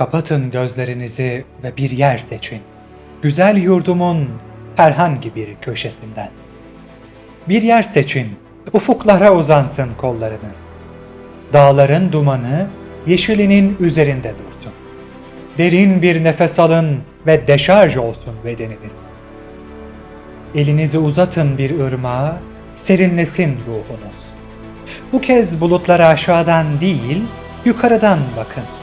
Kapatın gözlerinizi ve bir yer seçin. Güzel yurdumun herhangi bir köşesinden. Bir yer seçin, ufuklara uzansın kollarınız. Dağların dumanı yeşilinin üzerinde dursun. Derin bir nefes alın ve deşarj olsun bedeniniz. Elinizi uzatın bir ırmağa, serinlesin ruhunuz. Bu kez bulutlara aşağıdan değil, yukarıdan bakın.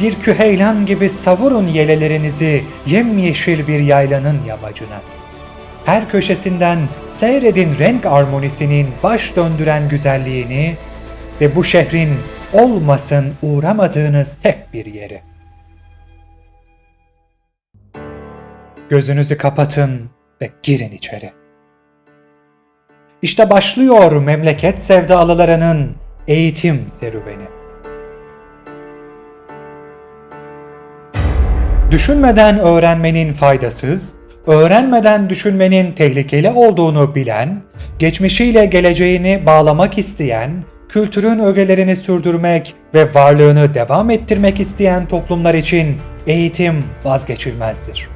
Bir küheylan gibi savurun yelelerinizi yemyeşil bir yaylanın yamacına. Her köşesinden seyredin renk armonisinin baş döndüren güzelliğini ve bu şehrin olmasın uğramadığınız tek bir yeri. Gözünüzü kapatın ve girin içeri. İşte başlıyor memleket sevdalılarının eğitim serüveni. Düşünmeden öğrenmenin faydasız, öğrenmeden düşünmenin tehlikeli olduğunu bilen, geçmişiyle geleceğini bağlamak isteyen, kültürün ögelerini sürdürmek ve varlığını devam ettirmek isteyen toplumlar için eğitim vazgeçilmezdir.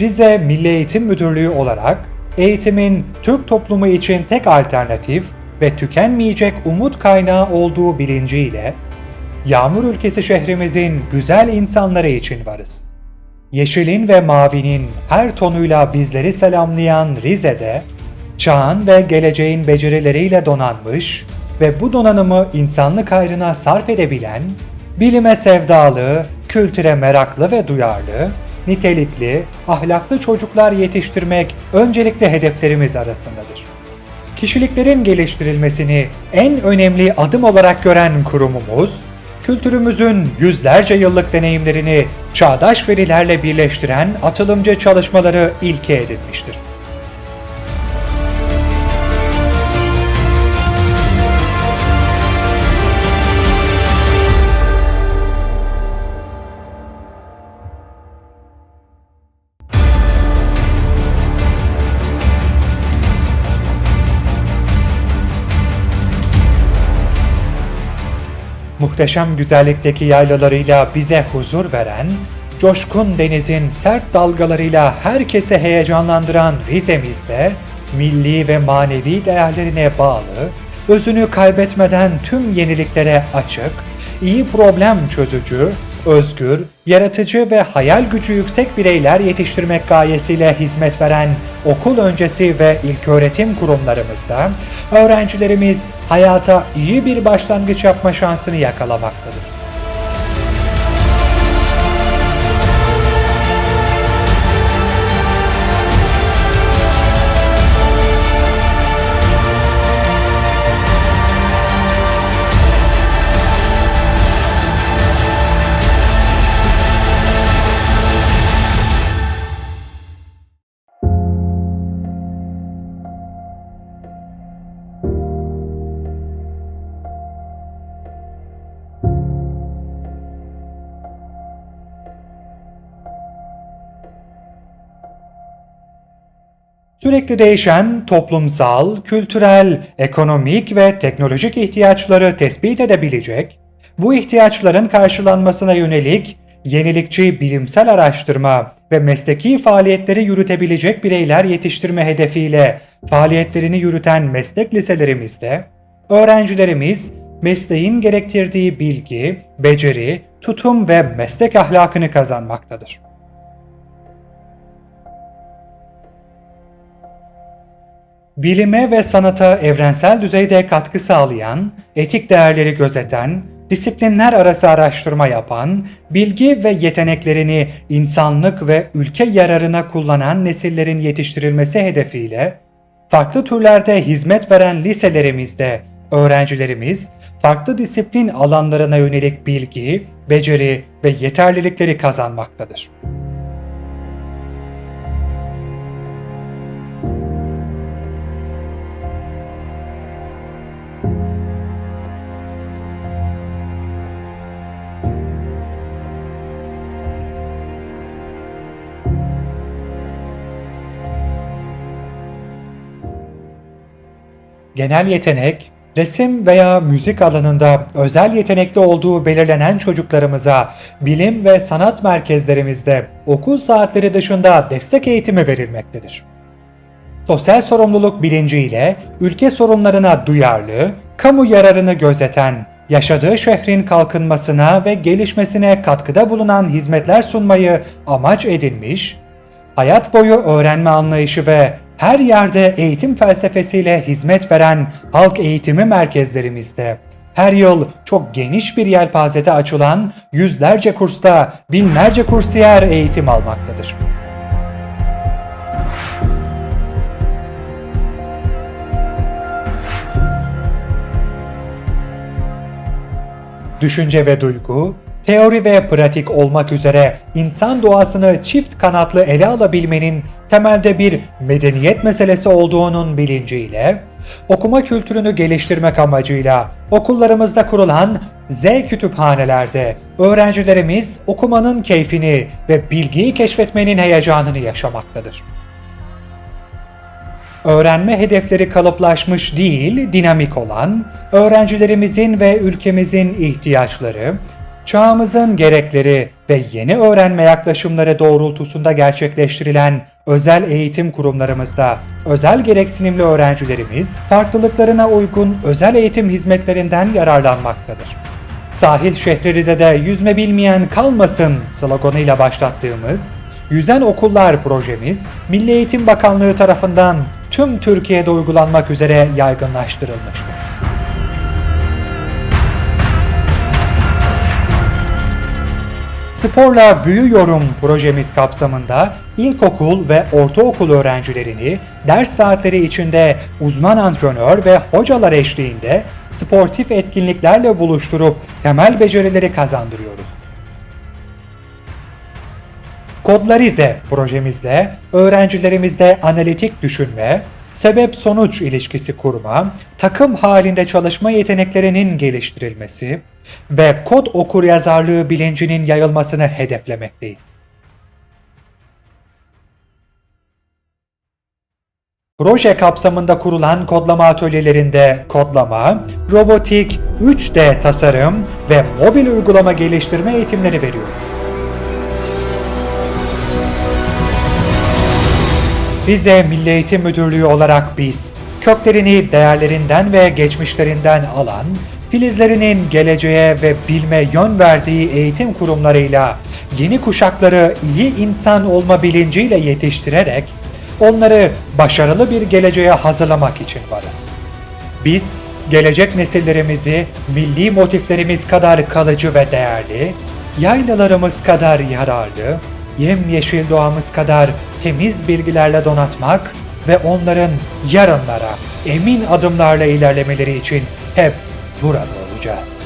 Rize Milli Eğitim Müdürlüğü olarak eğitimin Türk toplumu için tek alternatif ve tükenmeyecek umut kaynağı olduğu bilinciyle Yağmur ülkesi şehrimizin güzel insanları için varız. Yeşilin ve mavinin her tonuyla bizleri selamlayan Rize'de, çağın ve geleceğin becerileriyle donanmış ve bu donanımı insanlık hayrına sarf edebilen, bilime sevdalı, kültüre meraklı ve duyarlı, nitelikli, ahlaklı çocuklar yetiştirmek öncelikle hedeflerimiz arasındadır. Kişiliklerin geliştirilmesini en önemli adım olarak gören kurumumuz, kültürümüzün yüzlerce yıllık deneyimlerini çağdaş verilerle birleştiren atılımcı çalışmaları ilke edinmiştir. Muhteşem güzellikteki yaylalarıyla bize huzur veren, coşkun denizin sert dalgalarıyla herkese heyecanlandıran Rize'mizde milli ve manevi değerlerine bağlı, özünü kaybetmeden tüm yeniliklere açık, iyi problem çözücü, özgür, yaratıcı ve hayal gücü yüksek bireyler yetiştirmek gayesiyle hizmet veren okul öncesi ve ilköğretim kurumlarımızda öğrencilerimiz hayata iyi bir başlangıç yapma şansını yakalamaktadır. Sürekli değişen toplumsal, kültürel, ekonomik ve teknolojik ihtiyaçları tespit edebilecek, bu ihtiyaçların karşılanmasına yönelik yenilikçi bilimsel araştırma ve mesleki faaliyetleri yürütebilecek bireyler yetiştirme hedefiyle faaliyetlerini yürüten meslek liselerimizde, öğrencilerimiz mesleğin gerektirdiği bilgi, beceri, tutum ve meslek ahlakını kazanmaktadır. Bilime ve sanata evrensel düzeyde katkı sağlayan, etik değerleri gözeten, disiplinler arası araştırma yapan, bilgi ve yeteneklerini insanlık ve ülke yararına kullanan nesillerin yetiştirilmesi hedefiyle farklı türlerde hizmet veren liselerimizde öğrencilerimiz farklı disiplin alanlarına yönelik bilgi, beceri ve yeterlilikleri kazanmaktadır. Genel yetenek, resim veya müzik alanında özel yetenekli olduğu belirlenen çocuklarımıza bilim ve sanat merkezlerimizde okul saatleri dışında destek eğitimi verilmektedir. Sosyal sorumluluk bilinciyle ülke sorunlarına duyarlı, kamu yararını gözeten, yaşadığı şehrin kalkınmasına ve gelişmesine katkıda bulunan hizmetler sunmayı amaç edinmiş, hayat boyu öğrenme anlayışı ve her yerde eğitim felsefesiyle hizmet veren halk eğitimi merkezlerimizde her yıl çok geniş bir yelpazede açılan yüzlerce kursta binlerce kursiyer eğitim almaktadır. düşünce ve duygu, teori ve pratik olmak üzere insan doğasını çift kanatlı ele alabilmenin temelde bir medeniyet meselesi olduğunun bilinciyle, okuma kültürünü geliştirmek amacıyla okullarımızda kurulan Z kütüphanelerde öğrencilerimiz okumanın keyfini ve bilgiyi keşfetmenin heyecanını yaşamaktadır. Öğrenme hedefleri kalıplaşmış değil, dinamik olan, öğrencilerimizin ve ülkemizin ihtiyaçları, çağımızın gerekleri ve yeni öğrenme yaklaşımları doğrultusunda gerçekleştirilen özel eğitim kurumlarımızda özel gereksinimli öğrencilerimiz farklılıklarına uygun özel eğitim hizmetlerinden yararlanmaktadır. Sahil şehri Rize'de yüzme bilmeyen kalmasın sloganıyla başlattığımız Yüzen Okullar projemiz Milli Eğitim Bakanlığı tarafından tüm Türkiye'de uygulanmak üzere yaygınlaştırılmıştır. Sporla Büyüyorum projemiz kapsamında ilkokul ve ortaokul öğrencilerini ders saatleri içinde uzman antrenör ve hocalar eşliğinde sportif etkinliklerle buluşturup temel becerileri kazandırıyoruz. Kodlarize projemizde öğrencilerimizde analitik düşünme, sebep-sonuç ilişkisi kurma, takım halinde çalışma yeteneklerinin geliştirilmesi ve kod okuryazarlığı bilincinin yayılmasını hedeflemekteyiz. Proje kapsamında kurulan kodlama atölyelerinde kodlama, robotik, 3D tasarım ve mobil uygulama geliştirme eğitimleri veriyoruz. Rize Milli Eğitim Müdürlüğü olarak biz, köklerini değerlerinden ve geçmişlerinden alan, filizlerinin geleceğe ve bilme yön verdiği eğitim kurumlarıyla yeni kuşakları iyi insan olma bilinciyle yetiştirerek onları başarılı bir geleceğe hazırlamak için varız. Biz gelecek nesillerimizi milli motiflerimiz kadar kalıcı ve değerli, yaylalarımız kadar yararlı, yemyeşil doğamız kadar temiz bilgilerle donatmak ve onların yarınlara emin adımlarla ilerlemeleri için hep burada olacağız.